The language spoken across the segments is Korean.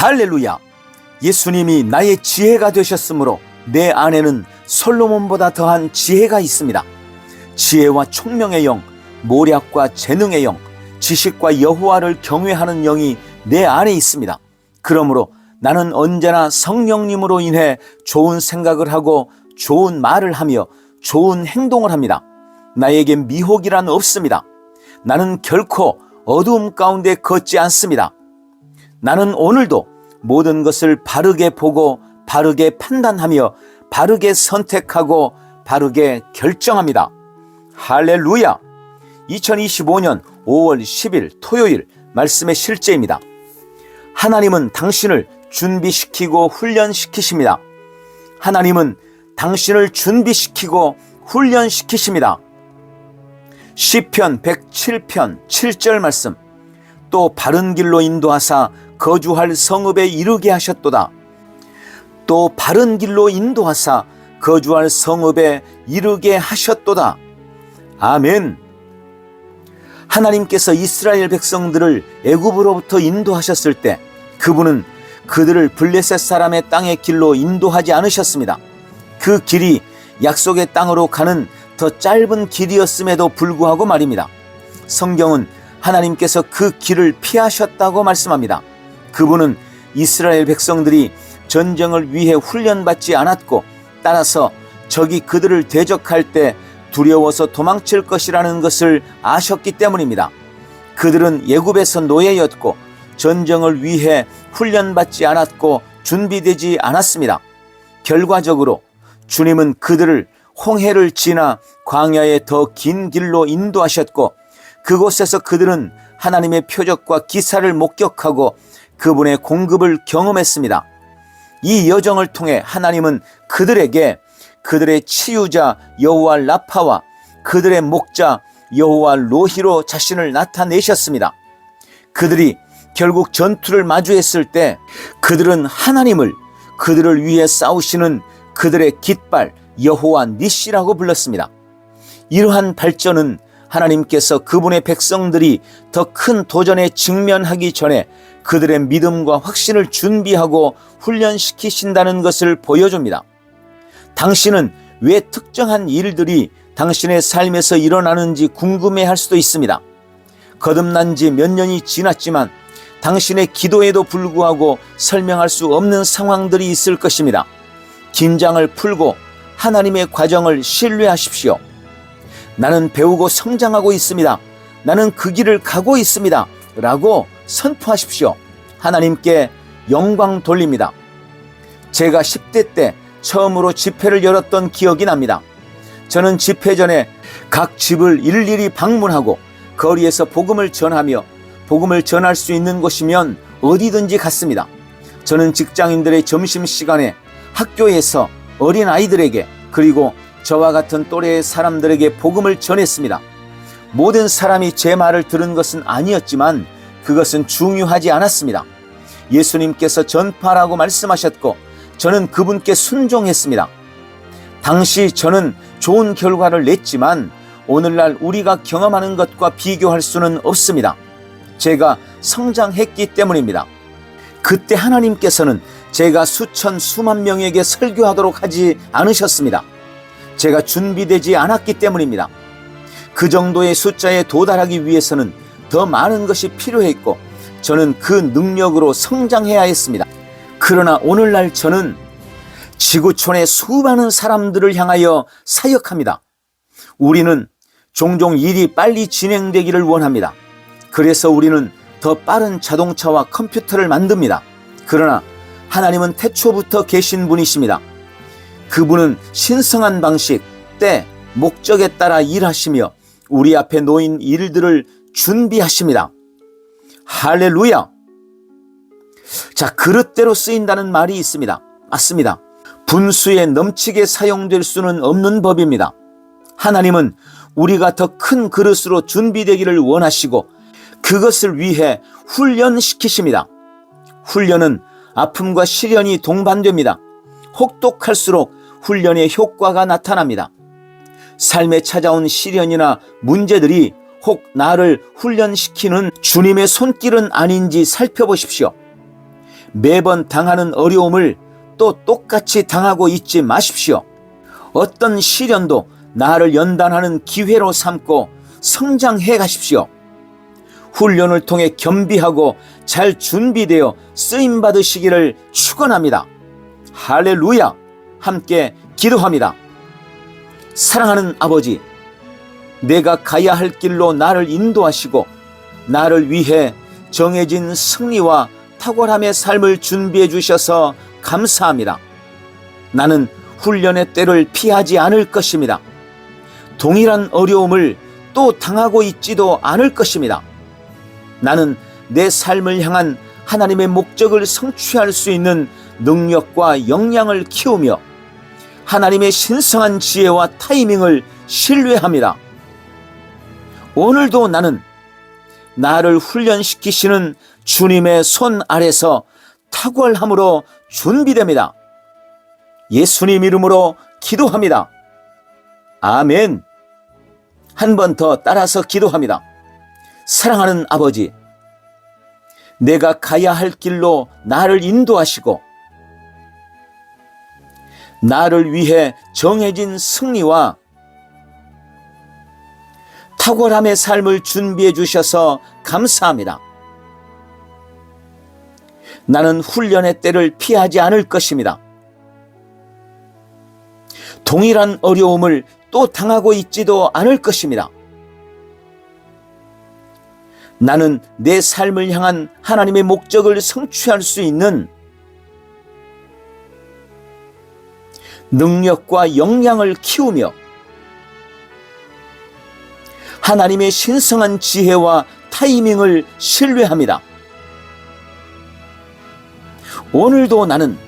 할렐루야! 예수님이 나의 지혜가 되셨으므로 내 안에는 솔로몬보다 더한 지혜가 있습니다. 지혜와 총명의 영, 모략과 재능의 영, 지식과 여호와를 경외하는 영이 내 안에 있습니다. 그러므로 나는 언제나 성령님으로 인해 좋은 생각을 하고 좋은 말을 하며 좋은 행동을 합니다. 나에게 미혹이란 없습니다. 나는 결코 어두움 가운데 걷지 않습니다. 나는 오늘도 모든 것을 바르게 보고 바르게 판단하며 바르게 선택하고 바르게 결정합니다. 할렐루야! 2025년 5월 10일 토요일 말씀의 실제입니다. 하나님은 당신을 준비시키고 훈련시키십니다. 하나님은 당신을 준비시키고 훈련시키십니다. 시편 107편 7절 말씀 또 바른 길로 인도하사 거주할 성읍에 이르게 하셨도다. 또 바른 길로 인도하사 거주할 성읍에 이르게 하셨도다. 아멘. 하나님께서 이스라엘 백성들을 애굽으로부터 인도하셨을 때 그분은 그들을 블레셋 사람의 땅의 길로 인도하지 않으셨습니다. 그 길이 약속의 땅으로 가는 더 짧은 길이었음에도 불구하고 말입니다. 성경은 하나님께서 그 길을 피하셨다고 말씀합니다. 그분은 이스라엘 백성들이 전쟁을 위해 훈련받지 않았고 따라서 적이 그들을 대적할 때 두려워서 도망칠 것이라는 것을 아셨기 때문입니다. 그들은 예굽에서 노예였고 전쟁을 위해 훈련받지 않았고 준비되지 않았습니다. 결과적으로 주님은 그들을 홍해를 지나 광야의 더 긴 길로 인도하셨고 그곳에서 그들은 하나님의 표적과 기사를 목격하고 그분의 공급을 경험했습니다. 이 여정을 통해 하나님은 그들에게 그들의 치유자 여호와 라파와 그들의 목자 여호와 로히로 자신을 나타내셨습니다. 그들이 결국 전투를 마주했을 때 그들은 하나님을 그들을 위해 싸우시는 그들의 깃발 여호와 니시라고 불렀습니다. 이러한 발전은 하나님께서 그분의 백성들이 더 큰 도전에 직면하기 전에 그들의 믿음과 확신을 준비하고 훈련시키신다는 것을 보여줍니다. 당신은 왜 특정한 일들이 당신의 삶에서 일어나는지 궁금해 할 수도 있습니다. 거듭난 지 몇 년이 지났지만 당신의 기도에도 불구하고 설명할 수 없는 상황들이 있을 것입니다. 긴장을 풀고 하나님의 과정을 신뢰하십시오. 나는 배우고 성장하고 있습니다. 나는 그 길을 가고 있습니다. 라고 선포하십시오. 하나님께 영광 돌립니다. 제가 10대 때 처음으로 집회를 열었던 기억이 납니다. 저는 집회 전에 각 집을 일일이 방문하고 거리에서 복음을 전하며 복음을 전할 수 있는 곳이면 어디든지 갔습니다. 저는 직장인들의 점심시간에 학교에서 어린 아이들에게 그리고 저와 같은 또래의 사람들에게 복음을 전했습니다. 모든 사람이 제 말을 들은 것은 아니었지만 그것은 중요하지 않았습니다. 예수님께서 전파라고 말씀하셨고 저는 그분께 순종했습니다. 당시 저는 좋은 결과를 냈지만 오늘날 우리가 경험하는 것과 비교할 수는 없습니다. 제가 성장했기 때문입니다. 그때 하나님께서는 제가 수천 수만 명에게 설교하도록 하지 않으셨습니다. 제가 준비되지 않았기 때문입니다. 그 정도의 숫자에 도달하기 위해서는 더 많은 것이 필요했고 저는 그 능력으로 성장해야 했습니다. 그러나 오늘날 저는 지구촌의 수많은 사람들을 향하여 사역합니다. 우리는 종종 일이 빨리 진행되기를 원합니다. 그래서 우리는 더 빠른 자동차와 컴퓨터를 만듭니다. 그러나 하나님은 태초부터 계신 분이십니다. 그분은 신성한 방식, 때, 목적에 따라 일하시며 우리 앞에 놓인 일들을 준비하십니다. 할렐루야! 자, 그릇대로 쓰인다는 말이 있습니다. 맞습니다. 분수에 넘치게 사용될 수는 없는 법입니다. 하나님은 우리가 더 큰 그릇으로 준비되기를 원하시고 그것을 위해 훈련시키십니다. 훈련은 아픔과 시련이 동반됩니다. 혹독할수록 훈련의 효과가 나타납니다. 삶에 찾아온 시련이나 문제들이 혹 나를 훈련시키는 주님의 손길은 아닌지 살펴보십시오. 매번 당하는 어려움을 또 똑같이 당하고 있지 마십시오. 어떤 시련도 나를 연단하는 기회로 삼고 성장해 가십시오. 훈련을 통해 겸비하고 잘 준비되어 쓰임 받으시기를 축원합니다. 할렐루야! 함께 기도합니다. 사랑하는 아버지, 내가 가야 할 길로 나를 인도하시고 나를 위해 정해진 승리와 탁월함의 삶을 준비해 주셔서 감사합니다. 나는 훈련의 때를 피하지 않을 것입니다. 동일한 어려움을 또 당하고 있지도 않을 것입니다. 나는 내 삶을 향한 하나님의 목적을 성취할 수 있는 능력과 역량을 키우며 하나님의 신성한 지혜와 타이밍을 신뢰합니다. 오늘도 나는 나를 훈련시키시는 주님의 손 아래서 탁월함으로 준비됩니다. 예수님 이름으로 기도합니다. 아멘. 한 번 더 따라서 기도합니다. 사랑하는 아버지, 내가 가야 할 길로 나를 인도하시고, 나를 위해 정해진 승리와 탁월함의 삶을 준비해 주셔서 감사합니다. 나는 훈련의 때를 피하지 않을 것입니다. 동일한 어려움을 또 당하고 있지도 않을 것입니다. 나는 내 삶을 향한 하나님의 목적을 성취할 수 있는 능력과 역량을 키우며 하나님의 신성한 지혜와 타이밍을 신뢰합니다. 오늘도 나는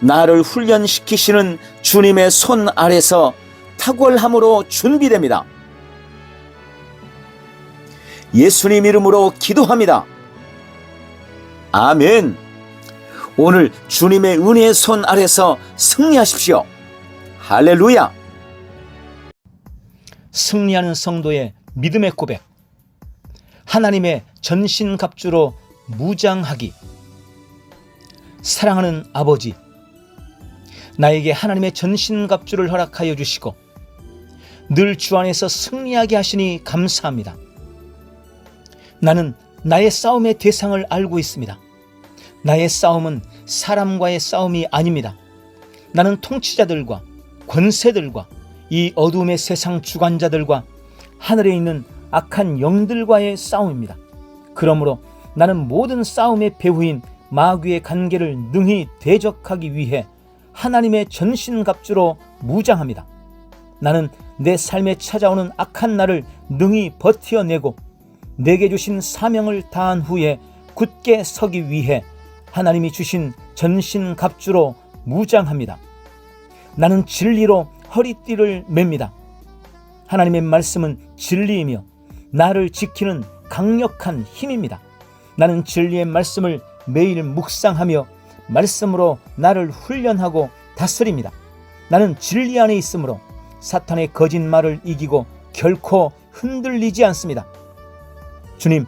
나를 훈련시키시는 주님의 손 아래서 탁월함으로 준비됩니다. 예수님 이름으로 기도합니다. 아멘. 오늘 주님의 은혜의 손 아래서 승리하십시오. 할렐루야. 승리하는 성도의 믿음의 고백. 하나님의 전신갑주로 무장하기. 사랑하는 아버지, 나에게 하나님의 전신갑주를 허락하여 주시고 늘 주 안에서 승리하게 하시니 감사합니다. 나는 나의 싸움의 대상을 알고 있습니다. 나의 싸움은 사람과의 싸움이 아닙니다. 나는 통치자들과 권세들과 이 어둠의 세상 주관자들과 하늘에 있는 악한 영들과의 싸움입니다. 그러므로 나는 모든 싸움의 배후인 마귀의 관계를 능히 대적하기 위해 하나님의 전신갑주로 무장합니다. 나는 내 삶에 찾아오는 악한 날을 능히 버티어내고 내게 주신 사명을 다한 후에 굳게 서기 위해 하나님이 주신 전신 갑주로 무장합니다. 나는 진리로 허리띠를 맵니다. 하나님의 말씀은 진리이며 나를 지키는 강력한 힘입니다. 나는 진리의 말씀을 매일 묵상하며 말씀으로 나를 훈련하고 다스립니다. 나는 진리 안에 있으므로 사탄의 거짓말을 이기고 결코 흔들리지 않습니다. 주님,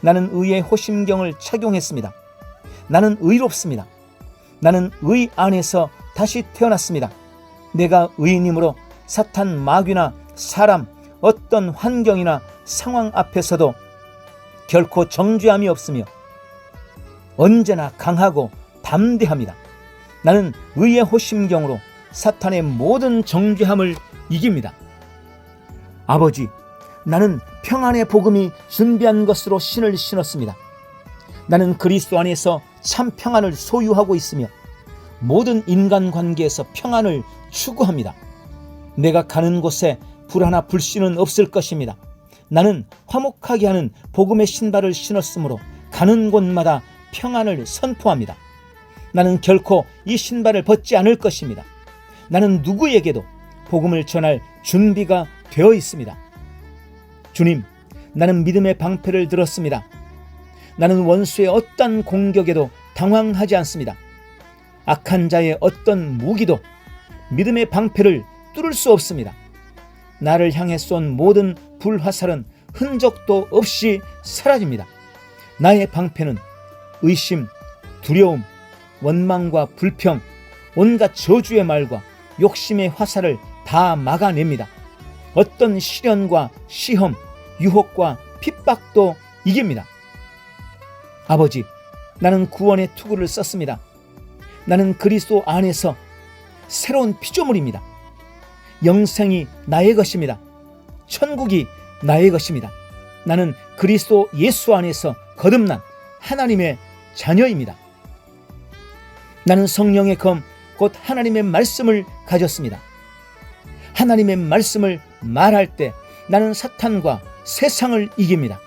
나는 의의 호심경을 착용했습니다. 나는 의롭습니다. 나는 의 안에서 다시 태어났습니다. 내가 의인이므로 사탄 마귀나 사람 어떤 환경이나 상황 앞에서도 결코 정죄함이 없으며 언제나 강하고 담대합니다. 나는 의의 호심경으로 사탄의 모든 정죄함을 이깁니다. 아버지, 나는 평안의 복음이 준비한 것으로 신을 신었습니다. 나는 그리스도 안에서 참 평안을 소유하고 있으며 모든 인간 관계에서 평안을 추구합니다. 내가 가는 곳에 불하나 불씨는 없을 것입니다. 나는 화목하게 하는 복음의 신발을 신었으므로 가는 곳마다 평안을 선포합니다. 나는 결코 이 신발을 벗지 않을 것입니다. 나는 누구에게도 복음을 전할 준비가 되어 있습니다. 주님, 나는 믿음의 방패를 들었습니다. 나는 원수의 어떤 공격에도 당황하지 않습니다. 악한 자의 어떤 무기도 믿음의 방패를 뚫을 수 없습니다. 나를 향해 쏜 모든 불화살은 흔적도 없이 사라집니다. 나의 방패는 의심, 두려움, 원망과 불평, 온갖 저주의 말과 욕심의 화살을 다 막아냅니다. 어떤 시련과 시험, 유혹과 핍박도 이깁니다. 아버지, 나는 구원의 투구를 썼습니다. 나는 그리스도 안에서 새로운 피조물입니다. 영생이 나의 것입니다. 천국이 나의 것입니다. 나는 그리스도 예수 안에서 거듭난 하나님의 자녀입니다. 나는 성령의 검, 곧 하나님의 말씀을 가졌습니다. 하나님의 말씀을 말할 때 나는 사탄과 세상을 이깁니다.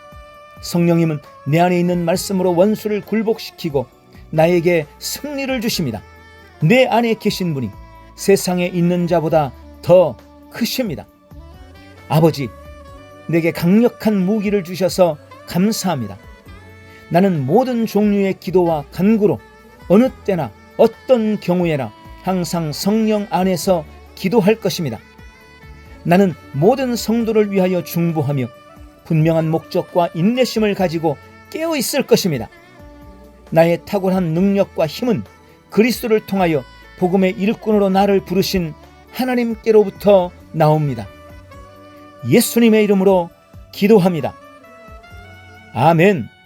성령님은 내 안에 있는 말씀으로 원수를 굴복시키고 나에게 승리를 주십니다. 내 안에 계신 분이 세상에 있는 자보다 더 크십니다. 아버지, 내게 강력한 무기를 주셔서 감사합니다. 나는 모든 종류의 기도와 간구로 어느 때나 어떤 경우에나 항상 성령 안에서 기도할 것입니다. 나는 모든 성도를 위하여 중보하며 분명한 목적과 인내심을 가지고 깨어 있을 것입니다. 나의 탁월한 능력과 힘은 그리스도를 통하여 복음의 일꾼으로 나를 부르신 하나님께로부터 나옵니다. 예수님의 이름으로 기도합니다. 아멘.